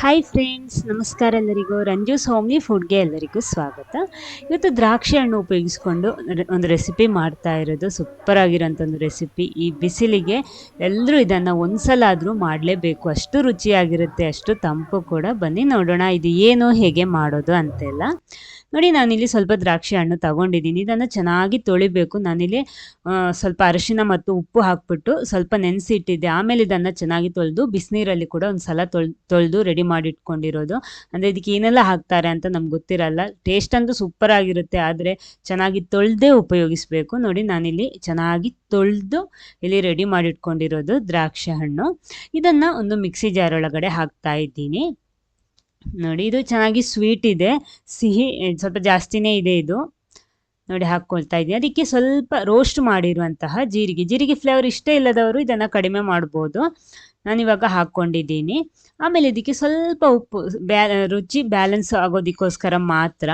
Hi friends ನಮಸ್ಕಾರ ಎಲ್ಲರಿಗೂ. Ranju homely ಫುಡ್ಗೆ ಎಲ್ಲರಿಗೂ ಸ್ವಾಗತ. ಇವತ್ತು ದ್ರಾಕ್ಷಿ ಹಣ್ಣು ಉಪಯೋಗಿಸ್ಕೊಂಡು ಒಂದು ರೆಸಿಪಿ ಮಾಡ್ತಾ ಇರೋದು. ಸೂಪರ್ ಆಗಿರೋಂಥ ಒಂದು ರೆಸಿಪಿ ಈ ಬಿಸಿಲಿಗೆ ಎಲ್ಲರೂ ಇದನ್ನು ಒಂದ್ಸಲ ಆದರೂ ಮಾಡಲೇಬೇಕು. ಅಷ್ಟು ರುಚಿಯಾಗಿರುತ್ತೆ, ಅಷ್ಟು ತಂಪು ಕೂಡ. ಬನ್ನಿ ನೋಡೋಣ, ಇದು ಏನು, ಹೇಗೆ ಮಾಡೋದು ಅಂತೆಲ್ಲ. ನೋಡಿ, ನಾನಿಲ್ಲಿ ಸ್ವಲ್ಪ ದ್ರಾಕ್ಷಿ ಹಣ್ಣು ತಗೊಂಡಿದ್ದೀನಿ. ಇದನ್ನು ಚೆನ್ನಾಗಿ ತೊಳಿಬೇಕು. ನಾನಿಲ್ಲಿ ಸ್ವಲ್ಪ ಅರಿಶಿನ ಮತ್ತು ಉಪ್ಪು ಹಾಕ್ಬಿಟ್ಟು ಸ್ವಲ್ಪ ನೆನೆಸಿಟ್ಟಿದ್ದೆ. ಆಮೇಲೆ ಇದನ್ನು ಚೆನ್ನಾಗಿ ತೊಳೆದು ಬಿಸಿನೀರಲ್ಲಿ ಕೂಡ ಒಂದು ಸಲ ತೊಳ್, ತೊಳೆದು ರೆಡಿ ಮಾಡಿ ಇಟ್ಕೊಂಡಿರೋದು ಅಂದರೆ ಇದಕ್ಕೆ ಏನೆಲ್ಲ ಹಾಕ್ತಾರೆ ಅಂತ ನಮ್ಗೆ ಗೊತ್ತಿರಲ್ಲ. ಟೇಸ್ಟ್ ಅಂತೂ ಸೂಪರ್ ಆಗಿರುತ್ತೆ, ಆದರೆ ಚೆನ್ನಾಗಿ ತೊಳೆದೇ ಉಪಯೋಗಿಸ್ಬೇಕು. ನೋಡಿ, ನಾನಿಲ್ಲಿ ಚೆನ್ನಾಗಿ ತೊಳೆದು ಇಲ್ಲಿ ರೆಡಿ ಮಾಡಿಟ್ಕೊಂಡಿರೋದು ದ್ರಾಕ್ಷಿ ಹಣ್ಣು. ಇದನ್ನು ಒಂದು ಮಿಕ್ಸಿ ಜಾರ್ ಒಳಗಡೆ ಹಾಕ್ತಾ ಇದ್ದೀನಿ. ನೋಡಿ, ಇದು ಚೆನ್ನಾಗಿ ಸ್ವೀಟ್ ಇದೆ. ಸಿಹಿ, ಸ್ವಲ್ಪ ಜಾಸ್ತಿನೇ ಇದೆ ಇದು. ನೋಡಿ, ಹಾಕ್ಕೊಳ್ತಾ ಇದ್ದೀನಿ. ಅದಕ್ಕೆ ಸ್ವಲ್ಪ ರೋಸ್ಟ್ ಮಾಡಿರುವಂತಹ ಜೀರಿಗೆ. ಜೀರಿಗೆ ಫ್ಲೇವರ್ ಇಷ್ಟ ಇಲ್ಲದವರು ಇದನ್ನು ಕಡಿಮೆ ಮಾಡ್ಬೋದು. ನಾನಿವಾಗ ಹಾಕ್ಕೊಂಡಿದ್ದೀನಿ. ಆಮೇಲೆ ಇದಕ್ಕೆ ಸ್ವಲ್ಪ ಉಪ್ಪು, ಬ್ಯಾ, ರುಚಿ ಬ್ಯಾಲೆನ್ಸ್ ಆಗೋದಕ್ಕೋಸ್ಕರ ಮಾತ್ರ.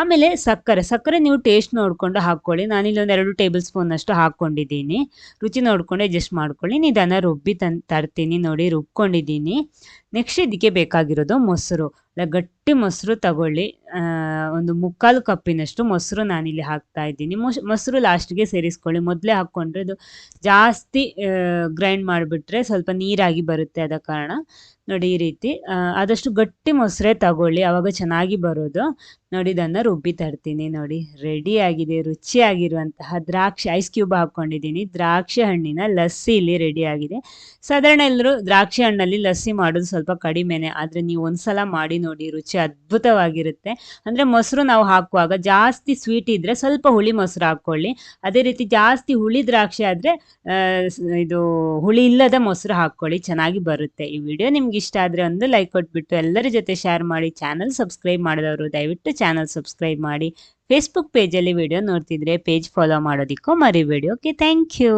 ಆಮೇಲೆ ಸಕ್ಕರೆ ಸಕ್ಕರೆ ನೀವು ಟೇಸ್ಟ್ ನೋಡಿಕೊಂಡು ಹಾಕ್ಕೊಳ್ಳಿ. ನಾನಿಲ್ಲಿ ಒಂದು ಎರಡು ಟೇಬಲ್ ಸ್ಪೂನಷ್ಟು ಹಾಕ್ಕೊಂಡಿದ್ದೀನಿ. ರುಚಿ ನೋಡಿಕೊಂಡು ಅಡ್ಜಸ್ಟ್ ಮಾಡ್ಕೊಳ್ಳಿ. ನಿಧಾನ ರುಬ್ಬಿ ತನ್, ತರ್ತೀನಿ ನೋಡಿ, ರುಬ್ಕೊಂಡಿದ್ದೀನಿ. ನೆಕ್ಸ್ಟ್ ಇದಕ್ಕೆ ಬೇಕಾಗಿರೋದು ಮೊಸರು. ಗಟ್ಟಿ ಮೊಸರು ತಗೊಳ್ಳಿ. ಒಂದು ಮುಕ್ಕಾಲು ಕಪ್ಪಿನಷ್ಟು ಮೊಸರು ನಾನಿಲ್ಲಿ ಹಾಕ್ತಾ ಇದ್ದೀನಿ. ಮೊಸ್, ಮೊಸರು ಲಾಸ್ಟ್ಗೆ ಸೇರಿಸ್ಕೊಳ್ಳಿ. ಮೊದಲೇ ಹಾಕ್ಕೊಂಡ್ರೆ ಅದು ಜಾಸ್ತಿ ಗ್ರೈಂಡ್ ಮಾಡಿಬಿಟ್ರೆ ಸ್ವಲ್ಪ ನೀರಾಗಿ ಬರುತ್ತೆ ಆದ ಕಾರಣ. ನೋಡಿ ಈ ರೀತಿ ಆದಷ್ಟು ಗಟ್ಟಿ ಮೊಸರೆ ತಗೊಳ್ಳಿ ಆವಾಗ ಚೆನ್ನಾಗಿ ಬರೋದು. ನೋಡಿ ಇದನ್ನು ರುಬ್ಬಿ ತರ್ತೀನಿ, ನೋಡಿ. ರೆಡಿ ಆಗಿದೆ, ರುಚಿಯಾಗಿರುವಂತಹ ದ್ರಾಕ್ಷಿ ಐಸ್ ಕ್ಯೂಬ್ ಹಾಕ್ಕೊಂಡಿದ್ದೀನಿ. ದ್ರಾಕ್ಷಿ ಹಣ್ಣಿನ ಲಸ್ಸಿ ಇಲ್ಲಿ ರೆಡಿ ಆಗಿದೆ. ಸಾಧಾರಣ ಎಲ್ಲರೂ ದ್ರಾಕ್ಷಿ ಹಣ್ಣಲ್ಲಿ ಲಸ್ಸಿ ಮಾಡೋದು ಸ್ವಲ್ಪ ಕಡಿಮೆನೆ, ಆದರೆ ನೀವು ಒಂದ್ಸಲ ಮಾಡಿ ನೋಡಿ, ರುಚಿ ಅದ್ಭುತವಾಗಿರುತ್ತೆ. ಅಂದರೆ ಮೊಸರು ನಾವು ಹಾಕುವಾಗ ಜಾಸ್ತಿ ಸ್ವೀಟ್ ಇದ್ದರೆ ಸ್ವಲ್ಪ ಹುಳಿ ಮೊಸರು ಹಾಕ್ಕೊಳ್ಳಿ. ಅದೇ ರೀತಿ ಜಾಸ್ತಿ ಹುಳಿ ದ್ರಾಕ್ಷಿ ಆದರೆ ಇದು ಹುಳಿ ಇಲ್ಲದ ಮೊಸರು ಹಾಕ್ಕೊಳ್ಳಿ, ಚೆನ್ನಾಗಿ ಬರುತ್ತೆ. ಈ ವಿಡಿಯೋ ನಿಮ್ಗೆ ಇಷ್ಟ ಆದರೆ ಒಂದು ಲೈಕ್ ಕೊಟ್ಬಿಟ್ಟು ಎಲ್ಲರ ಜೊತೆ ಶೇರ್ ಮಾಡಿ ಚಾನಲ್ ಸಬ್ಸ್ಕ್ರೈಬ್ ಮಾಡಿದವರು ದಯವಿಟ್ಟು ಚಾನಲ್ ಸಬ್ಸ್ಕ್ರೈಬ್ ಮಾಡಿ. ಫೇಸ್ಬುಕ್ ಪೇಜಲ್ಲಿ ವಿಡಿಯೋ ನೋಡ್ತಿದ್ರೆ ಪೇಜ್ ಫಾಲೋ ಮಾಡೋದಕ್ಕೂ ಮರಿಬೇಡಿ. Okay thank you